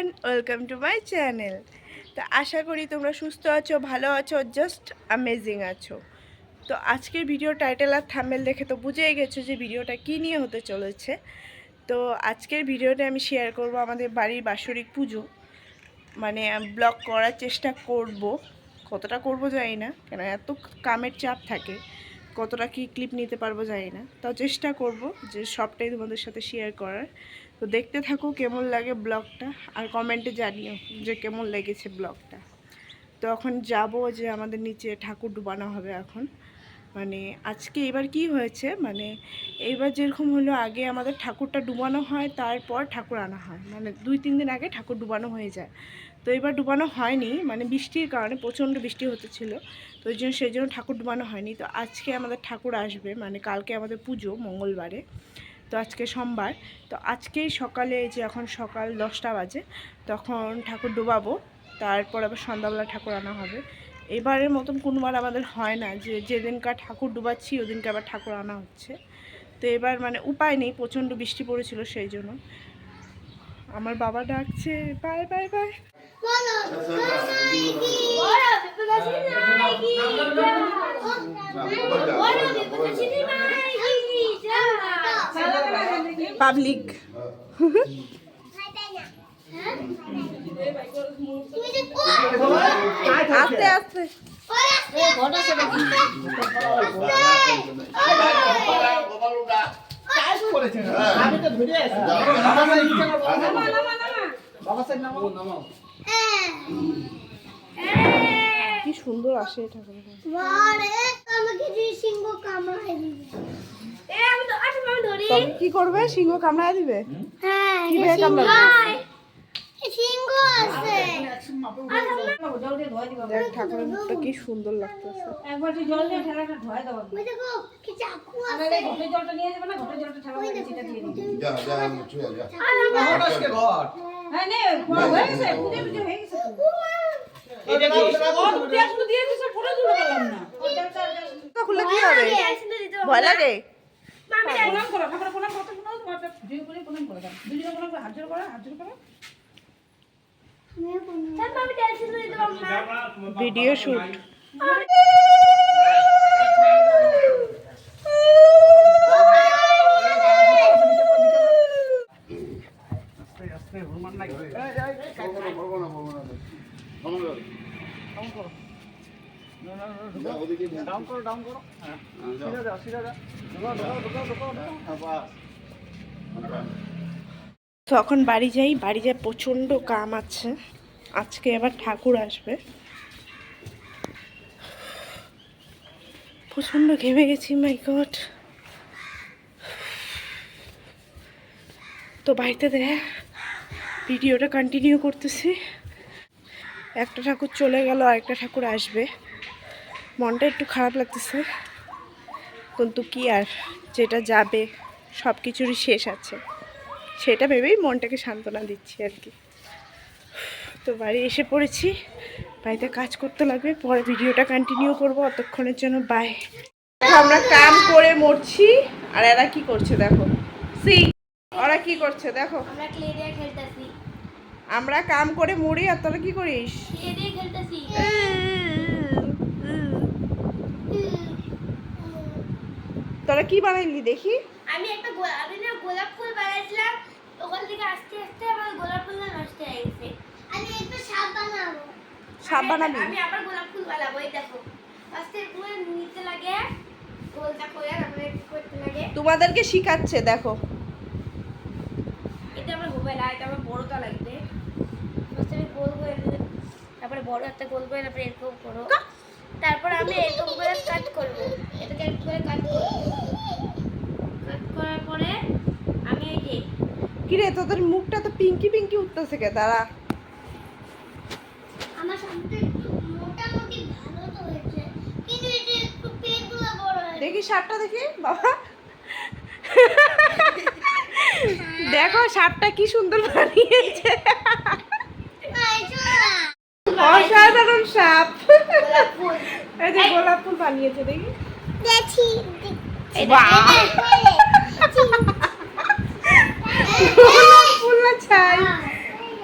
Everyone welcome to my channel তো আশা করি তোমরা সুস্থ আছো, ভালো আছো জাস্ট অ্যামেজিং আছো। তো আজকের ভিডিও টাইটেল আর থামেল দেখে তো বুঝেই গেছো যে ভিডিওটা কী নিয়ে হতে চলেছে। তো আজকের ভিডিওটা আমি শেয়ার করব আমাদের বাড়ির বাৎসরিক পুজো। মানে ব্লগ করার চেষ্টা করব। কতটা করব জানি না, কেন এত কামের চাপ থাকে। কতটা কি ক্লিপ নিতে পারব জানি না। তাও চেষ্টা করব যে সবটাই তোমাদের সাথে শেয়ার করার। তো দেখতে থাকো কেমন লাগে ব্লগটা আর কমেন্টে জানিও যে কেমন লেগেছে ব্লগটা। তো এখন যাব যে আমাদের নিচে ঠাকুর ডুবানো হবে এখন। মানে আজকে এবার কি হয়েছে? মানে এইবার যেরকম হলো আগে আমাদের ঠাকুরটা ডুবানো হয়, তারপর ঠাকুর আনা হয়। মানে দুই, তিন দিন আগে ঠাকুর ডুবানো হয়ে যায়। তো এবার ডুবানো হয়নি মানে বৃষ্টির কারণে প্রচণ্ড বৃষ্টি হতেছিল। তো ওই জন্য সেই জন্য ঠাকুর ডুবানো হয়নি। তো আজকে আমাদের ঠাকুর আসবে মানে কালকে আমাদের পুজো মঙ্গলবারে। তো আজকে সোমবার তো আজকেই সকালে যে এখন সকাল দশটা বাজে তখন ঠাকুর ডোবাবো তারপর আবার সন্ধ্যাবেলা ঠাকুর আনা হবে এবারের মতন কোনোবার আমাদের হয় না যে যেদিনকার ঠাকুর ডুবাচ্ছি ওদিনকে আবার ঠাকুর আনা হচ্ছে তো এবার মানে উপায় নেই প্রচণ্ড বৃষ্টি পড়েছিল সেই জন্য আমার বাবা ডাকছে বাই বাই বাই পাবলিক। আস্তে আস্তে। কি সুন্দর আসে ঠাকুর তবে কি করবে? সিংহ কামড়ায় দিবে? কি ভয়ে কামড়াবে? দেখ ঠাকুরের মুখটা কি সুন্দর লাগতেছে। একবার তুই জল নিয়ে ঠেলাটা ধোয়া দাও। আরে ঘটে জলটা নিয়ে যাবে না ঘটে জলটা ঠেলা করে চিটা দিয়ে দিবি। যা যা চুয়া যা ঘর আসকে ঘর হ্যাঁ নে হয়ে গেছে পুজো পুজো হয়ে গেছে। এটা কি ও দুটো আসলে দিয়ে দিছে পুরো দুটো পেলাম না। খুলে কি হবে? ভয় লাগে? প্রণাম করো ঠাকুর প্রণাম করতে শোনো ভিডিও করে প্রণাম করে দাও। দুজনে প্রণাম করে হাত করো হাত করো। Video shoot. ডাউন করো ডাউন করো। হ্যাঁ। সিধা যাও। সিধা যাও ঢোকাও ঢোকাও ঢোকাও ঢোকাও বাস। তখন বাড়ি যাই বাড়ি যাই প্রচণ্ড কাম আছে। আজকে আবার ঠাকুর আসবে। প্রচণ্ড ঘেমে গেছি মাই গড তো বাড়িতে দেখ ভিডিওটা কন্টিনিউ করতেছি। একটা ঠাকুর চলে গেল আরেকটা ঠাকুর আসবে। মনটা একটু খারাপ লাগতেছে। কিন্তু কি আর যেটা যাবে সব কিছুরই শেষ আছে। সেটা ভেবেই মনটাকে সান্ত্বনা দিচ্ছি আর কি। তো বাড়ি এসে পড়েছি। বাড়িতে কাজ করতে লাগবে। পরে ভিডিওটা কন্টিনিউ করব। অতক্ষণের জন্য বাই আমরা কাম করে মরছি। আর এরা কি করছে দেখো? সি ওরা কি করছে দেখো? আমরা কাম করে মরি আর তোরা কি করিস? খেলতেছি। তোরা কি বানাইলি দেখি? আমি একটা আমি না গোলাপ ফুল বানাইছিলাম ওখান থেকে আস্তে আস্তে আমার গোলাপ ফুল নষ্ট হয়ে গেছে। আমি একটা সাপ বানাবো। সাপ বানাবি? আমি আবার গোলাপ ফুল বানাবো এই দেখো। আস্তে পুরো নিতে লাগে গোলটা করে তারপরে করতে লাগে। তোমাদেরকে শিখাচ্ছে দেখো। এটা আমার হবে না এটা আমার বড়টা লাগবে। ফার্স্টে আমি গোল করে তারপরে বড় একটা গোল করে তারপরে এরকম করো। তারপর আমি এরকম করে কাট করব। এটাকে এরকম করে কাট করব কাট করার পরে আমি এই যে কিরে তোদের মুখটা তো পিঙ্কি পিঙ্কি উঠতেছে কে? দাঁড়া। আমার সামনে একটু মোটামুটি ভালো তো হয়েছে কিন্তু এটা একটু পেটগুলো বড় হয়েছে। দেখি সাপটা দেখি বাবা। দেখো সাপটা কি সুন্দর বানিয়েছে। অসাধারণ সাপ এই যে গোলাপ ফুল বানিয়েছে দেখি। দেখি বাহ! গোলাপ ফুল না ছাই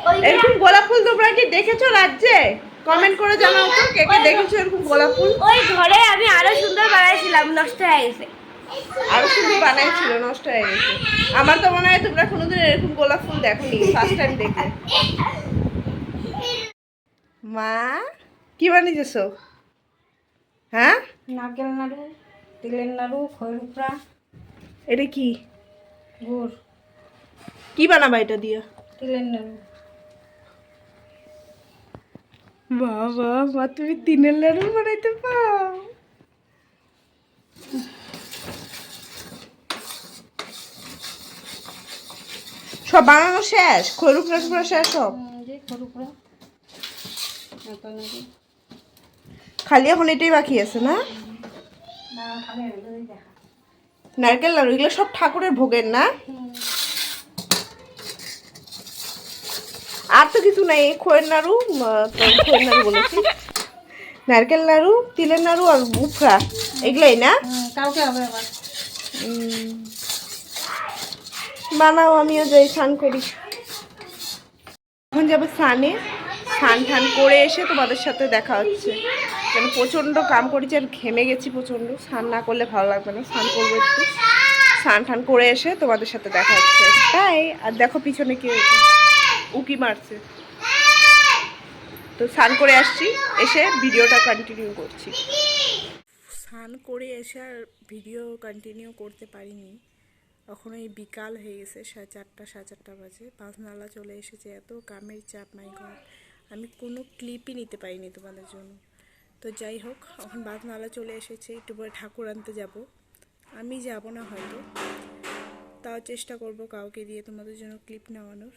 ওই এরকম গোলাপ ফুল তোমরা কি দেখেছ রাজ্যে? কমেন্ট করে জানাও তো কে কে দেখেছ এরকম গোলাপ ফুল? ওই ঘরে আমি আরও সুন্দর বানাইছিলাম নষ্ট হয়ে গেছে। আরও সুন্দর বানাইছিল নষ্ট হয়ে গেছে। আমার তো মনে হয় তোমরা কোনোদিন এরকম গোলাপ ফুল দেখোনি ফার্স্ট টাইম দেখলে। মা কি বানিয়েছো? হ্যাঁ? নারকেল নাড়ু তিলের নাড়ু খৈরুপড়া এটা কি? গুড়। কি বানাবা এটা দিয়ে? তিলের নাড়ু। বাবা, মা, তুমি তিনের লাড়ু বানাইতে পাও। সব বানানো শেষ? খরুক রাখব শেষ সব? খালি এখন এটাই বাকি আছে, না? নারকেল লাড়ু, এগুলো সব ঠাকুরের ভোগের, না? আর তো কিছু নাই খোয়ের নাড়ু খোয়ের নাড়ু বলেছি। নারকেল নাড়ু তিলের নাড়ু আর মুখরা এগুলোই না? হুম, কালকে হবে আবার। বানাও আমিও যাই স্নান করি। এখন যাব স্নানে। স্নান টান করে এসে তোমাদের সাথে দেখা হচ্ছে। কেন প্রচণ্ড কাম করেছি আর ঘেমে গেছি প্রচণ্ড। স্নান না করলে ভালো লাগবে না স্নান করব একটু। স্নান টান করে এসে তোমাদের সাথে দেখা হচ্ছে। তাই আর দেখো পিছনে কি হয়েছে উকি মারছে। তো স্নান করে আসছি, এসে ভিডিওটা কন্টিনিউ করছি। স্নান করে এসে আর ভিডিও কন্টিনিউ করতে পারিনি। এখন এই বিকাল হয়ে গেছে, সাড়ে চারটা সাড়ে চারটা বাজে। পাঁচনালা চলে এসেছে, এত কামের চাপ মাই ঘর আমি কোনো ক্লিপই নিতে পারিনি তোমাদের জন্য। তো যাই হোক, এখন বাঁধনালা চলে এসেছে, একটু পরে ঠাকুর আনতে যাব। আমি যাব না হয়তো। তাও চেষ্টা করব কাউকে দিয়ে তোমাদের জন্য ক্লিপ নেওয়ানোর।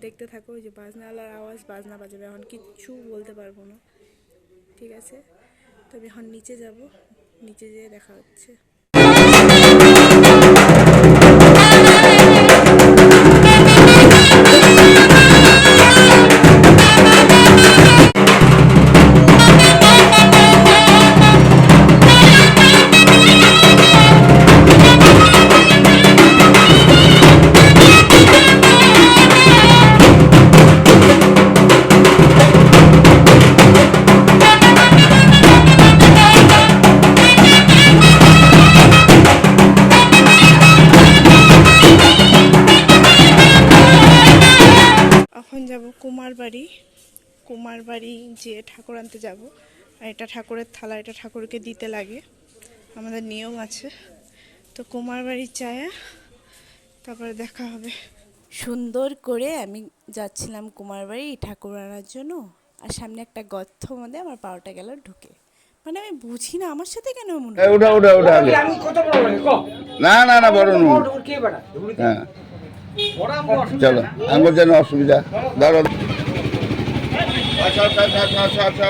দেখতে থাকো ওই যে বাজনাওয়ালার আওয়াজ, বাজনা বাজাবে। এখন কিচ্ছু বলতে পারব না। ঠিক আছে? তো আমি এখন নিচে যাব। নিচে যেয়ে দেখা হচ্ছে। যাব কুমার বাড়ি কুমার বাড়ি যেয়ে ঠাকুর আনতে যাব। আর এটা ঠাকুরের থালা এটা ঠাকুরকে দিতে লাগে। আমাদের নিয়ম আছে। তো কুমার বাড়ি চায়া তারপরে দেখা হবে। সুন্দর করে আমি যাচ্ছিলাম কুমার বাড়ি ঠাকুর আনার জন্য। আর সামনে একটা গর্থ মধ্যে আমার পাওয়াটা গেল ঢুকে। মানে আমি বুঝি না আমার সাথে কেন এমন ওটা ওটা ওটা লাগে ক? না না না বড় নুন হ্যাঁ। চলো আমার যেন অসুবিধা। ধরো আচ্ছা আচ্ছা আচ্ছা আচ্ছা আচ্ছা আচ্ছা।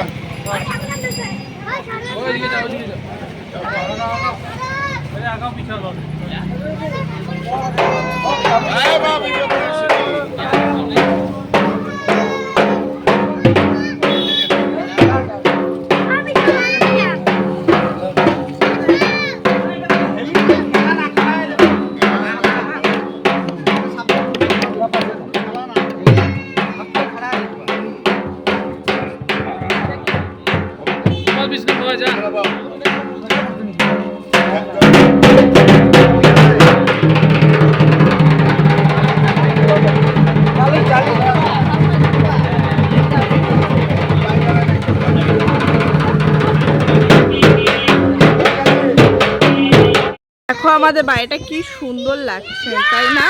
দেখো আমাদের বাড়িটা কি সুন্দর লাগছে তাই না?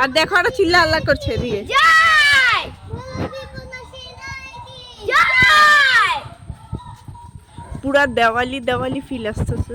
আর দেখো একটা চিল্লা আল্লাহ করছে এদিকে। পুরা দেওয়ালি দেওয়ালি ফিল আসতেছে।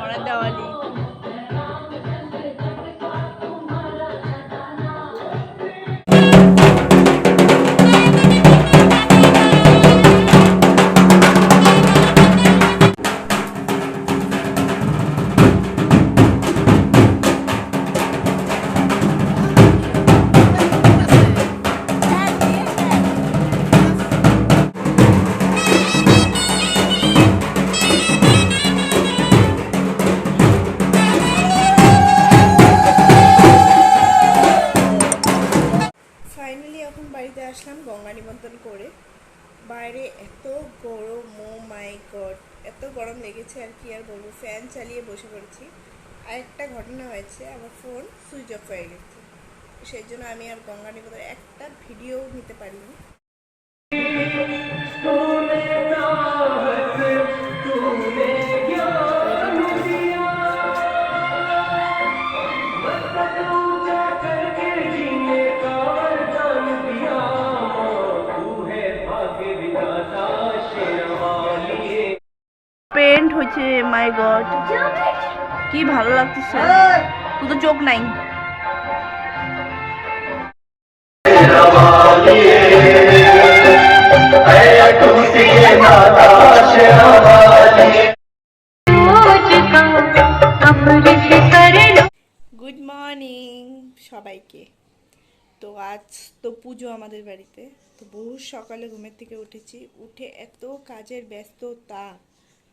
লেগেছে আর কি, আর বলব ফ্যান চালিয়ে বসে পড়েছি। আর একটা ঘটনা হয়েছে, আমার ফোন সুইচ অফ হয়ে গেছে। সেই জন্য আমি আর গঙ্গা নিমন্ত্রণ একটা ভিডিও নিতে পারিনি। হয়েছে মাই গড কি ভালো লাগতেছে। তুই তো চোখ নাই। গুড মর্নিং সবাইকে। তো আজ তো পুজো আমাদের বাড়িতে। তো বহু সকালে ঘুমের থেকে উঠেছি। উঠে এত কাজের ব্যস্ততা।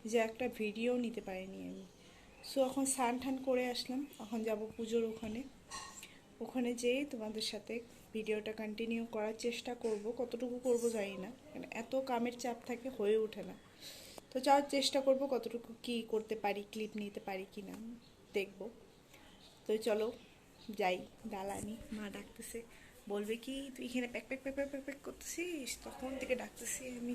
যে একটা ভিডিও নিতে পারিনি আমি। সো এখন স্নান টান করে আসলাম। এখন যাব পুজোর ওখানে। ওখানে যেয়ে তোমাদের সাথে ভিডিওটা কন্টিনিউ করার চেষ্টা করব। কতটুকু করব জানি না। মানে এত কামের চাপ থাকে, হয়ে ওঠে না। তো যাওয়ার চেষ্টা করব কতটুকু কি করতে পারি ক্লিপ নিতে পারি কি না দেখব। তো চলো, যাই। দালানি, মা ডাকতেছে। বলবে কি, তুই এখানে pack pack pack pack pack করতেছিস? তখন থেকে ডাকতেছি আমি।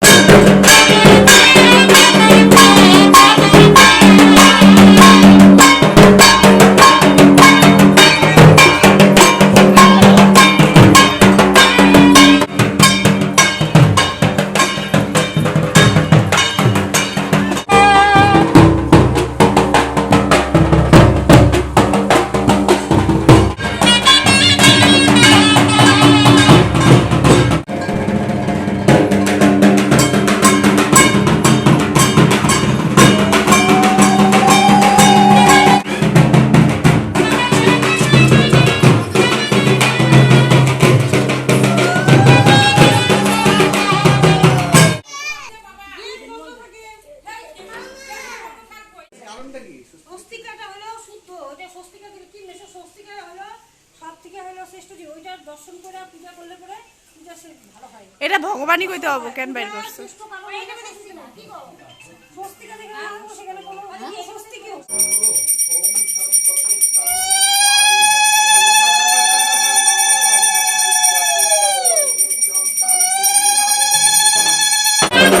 ভগবানই কইতে কেন বাইর করছ।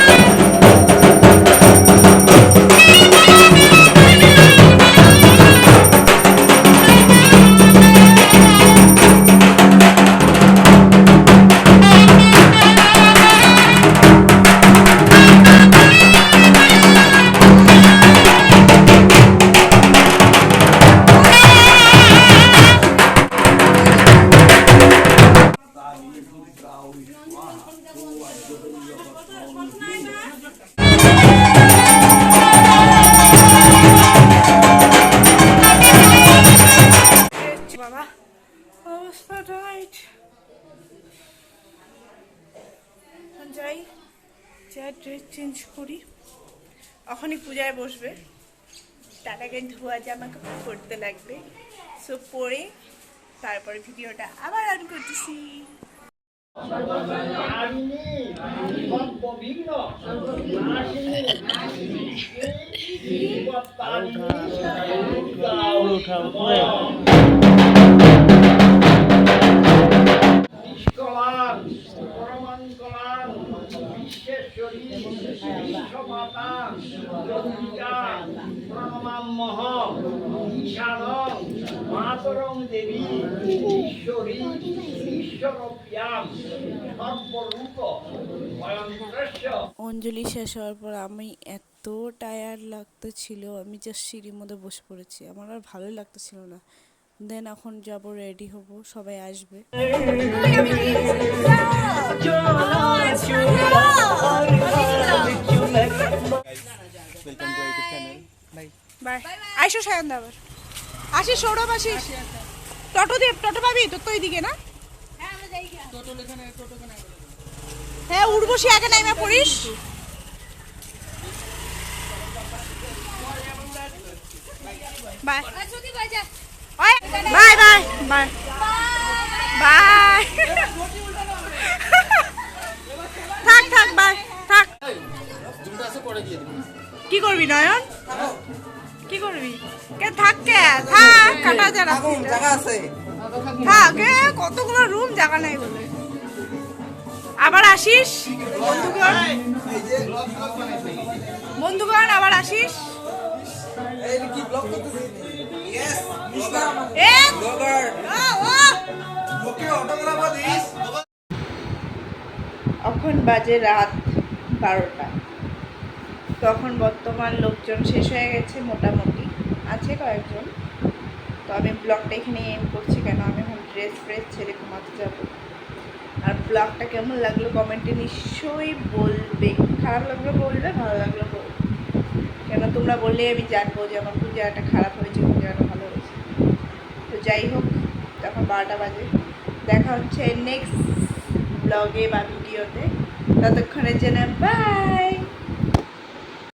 Thank কারণ পূজায় বসবে তার আগে ধোয়া জামা কাপড় পরতে লাগবে সো পরে তারপরে ভিডিওটা আবার অন করতেছি উঠা উপরে মাতরং দেবী ঈশ্বরী সর্বরূপ অঞ্জলি শেষ হওয়ার পর আমি এত টায়ার লাগতে ছিল আমি জাস্ট সিঁড়ির মধ্যে বসে পড়েছি আমার আর ভালো লাগতেছিল না দেন এখন যাব রেডি হব সবাই আসবে বাই আইসো সায়ন আবার আসিস সৌরভ আসিস টোটো দিয়ে টোটো পাবি? তোর তো ওইদিকে না? হ্যাঁ উর্বশী আগে নাইমা পড়িস। Bye bye bye bye bye থাক জায়গা আছে। থাক কতগুলো রুম জায়গা নাই বলে। আবার আসিস? বন্ধুগণ। বন্ধুগণ আবার আসিস। এখন বাজে রাত বারোটা। তখন বর্তমান লোকজন শেষ হয়ে গেছে মোটামুটি। আছে কয়েকজন। তো আমি ব্লগটা এখানে এম করছি কেন? আমি এখন ড্রেস ফ্রেস ছেড়ে ঘুমাতে যাব। আর ব্লগটা কেমন লাগল কমেন্টে নিশ্চয়ই বলবে। খারাপ লাগল বলবে, ভালো লাগল বলবে। কেন? তোমরা বললে আমি জানব যে আমার কোন জায়গাটা খারাপ হয়েছে কোন জায়গাটা ভালো হয়েছে। তো যাই হোক তখন বারোটা বাজে। দেখা হচ্ছে নেক্সট ব্লগে বা ভিডিওতে। ততক্ষণের জন্য বাই